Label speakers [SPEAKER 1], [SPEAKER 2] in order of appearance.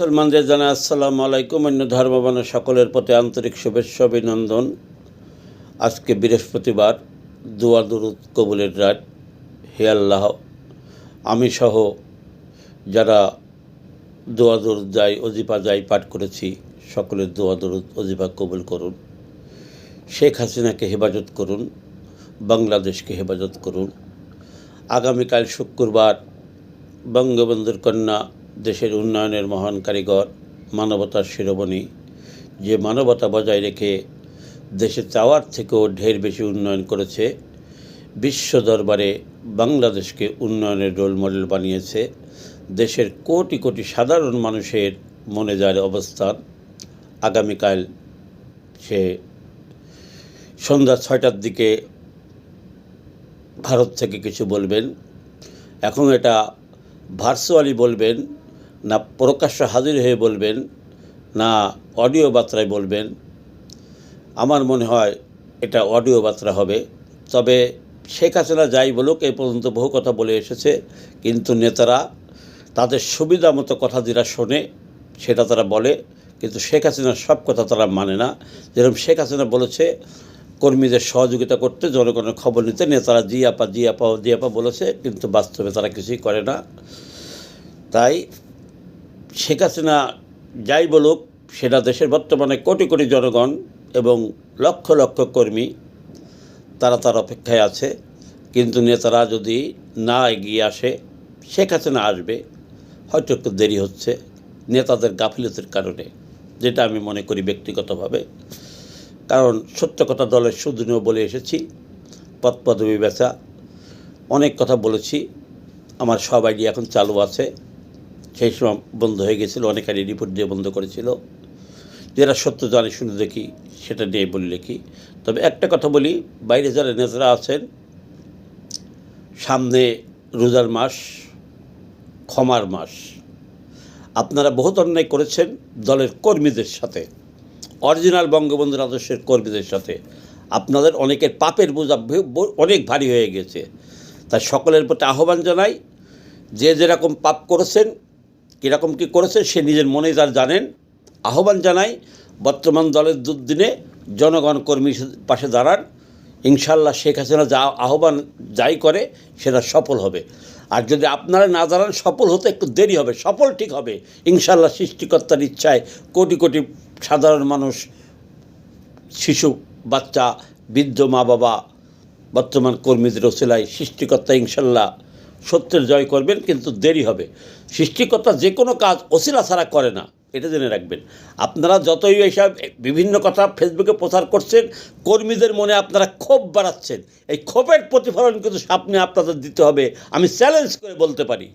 [SPEAKER 1] মুসলমানদের জানাই আসসালামু আলাইকুম, অন্য ধর্মবান সকলের প্রতি আন্তরিক শুভেচ্ছা, অভিনন্দন। আজকে বৃহস্পতিবার, দুয়া, দুরুদ, কবুলের রাত। হে আল্লাহ, আমি সহ যারা দোয়া, দরুদ যাই অজিফা যাই, পাঠ করেছি, সকলের দোয়া, দরুদ অজিফা কবুল করুন। শেখ হাসিনাকে হেফাজত করুন, বাংলাদেশকে হেফাজত করুন। আগামীকাল শুক্রবার, বঙ্গবন্ধুর কন্যা দেশের উন্নয়নের মহান কারিগর, মানবতার শিরোমণি। যে মানবতা বজায় রেখে দেশে চাওয়ার থেকেও ঢের বেশি উন্নয়ন করেছে, বিশ্ব দরবারে বাংলাদেশকে উন্নয়নের রোল মডেল বানিয়েছে, দেশের কোটি কোটি সাধারণ মানুষের মনে যার অবস্থান। আগামীকাল সে সন্ধ্যা ছয়টার দিকে ভারত থেকে কিছু বলবেন। এখন এটা ভার্চুয়ালি বলবেন না প্রকাশ্য হাজির হয়ে বলবেন, না অডিও বার্তায় বলবেন। আমার মনে হয় এটা অডিও বার্তা হবে। তবে শেখ হাসিনা যাই বলুক এই পর্যন্ত বহু কথা বলে এসেছে। কিন্তু নেতারা তাদের সুবিধা মতো কথা যেটা শোনে, সেটা তারা বলে। কিন্তু শেখ হাসিনার সব কথা তারা মানে না। যেরকম শেখ হাসিনা বলেছে, কর্মীদের সহযোগিতা করতে জনগণের খবর নিতে নেতারা জি আপা জি আপা জি আপা বলেছে, কিন্তু বাস্তবে তারা কিছুই করে না। তাই শেখ হাসিনা যাই বলুক, সেটা দেশের বর্তমানে কোটি কোটি জনগণ এবং লক্ষ লক্ষ কর্মী, তারা তার অপেক্ষায় আছে। কিন্তু নেতারা যদি না এগিয়ে আসে, শেখ হাসিনা আসবে, হয়তো একটু দেরি হচ্ছে নেতাদের গাফিলতির কারণে, যেটা আমি মনে করি ব্যক্তিগতভাবে। কারণ সত্য কথা দলের সুদিনেও বলে এসেছি, পদ পদবি বেচা। অনেক কথা বলেছি, আমার সব আইডি এখন চালু আছে। সেই সময় বন্ধ হয়ে গেছিল, অনেক আইডি রিপোর্ট দিয়ে বন্ধ করেছিল। যারা সত্য জানে শুনে দেখি, সেটা নিয়ে বলি লিখি। তবে একটা কথা বলি, বাইরে যারা নেতারা আছেন, সামনে রোজার মাস, ক্ষমার মাস। আপনারা বহুত অন্যায় করেছেন দলের কর্মীদের সাথে, অরিজিনাল বঙ্গবন্ধুর আদর্শের কর্মীদের সাথে। আপনাদের অনেকের পাপের বোঝা অনেক ভারী হয়ে গেছে। তাই সকলের প্রতি আহ্বান জানাই, যে যেরকম পাপ করেছেন কীরকম কী করেছে, সে নিজের মনে তার জানেন। আহ্বান জানাই, বর্তমান দলের দুর্দিনে জনগণ কর্মীর পাশে দাঁড়ান। ইনশাল্লাহ শেখ হাসিনা যা আহ্বান যাই করে, সেটা সফল হবে। আর যদি আপনারা না দাঁড়ান সফল হতে একটু দেরি হবে, সফল ঠিক হবে। ইনশাল্লাহ সৃষ্টিকর্তার ইচ্ছায় কোটি কোটি সাধারণ মানুষ, শিশু, বাচ্চা, বৃদ্ধ মা বাবা বর্তমান কর্মীদের ওসিলায় সৃষ্টিকর্তা ইনশাল্লাহ সত্যের জয় করবেন, কিন্তু দেরি হবে। সৃষ্টিকর্তা যে কোনো কাজ অসিলা ছাড়া করে না, এটা জেনে রাখবেন। আপনারা যতই এইসব বিভিন্ন কথা ফেসবুকে প্রচার করছেন, কর্মীদের মনে আপনারা ক্ষোভ বাড়াচ্ছেন। এই ক্ষোভের প্রতিফলন কিন্তু সামনে আপনাদের দিতে হবে। আমি চ্যালেঞ্জ করে বলতে পারি।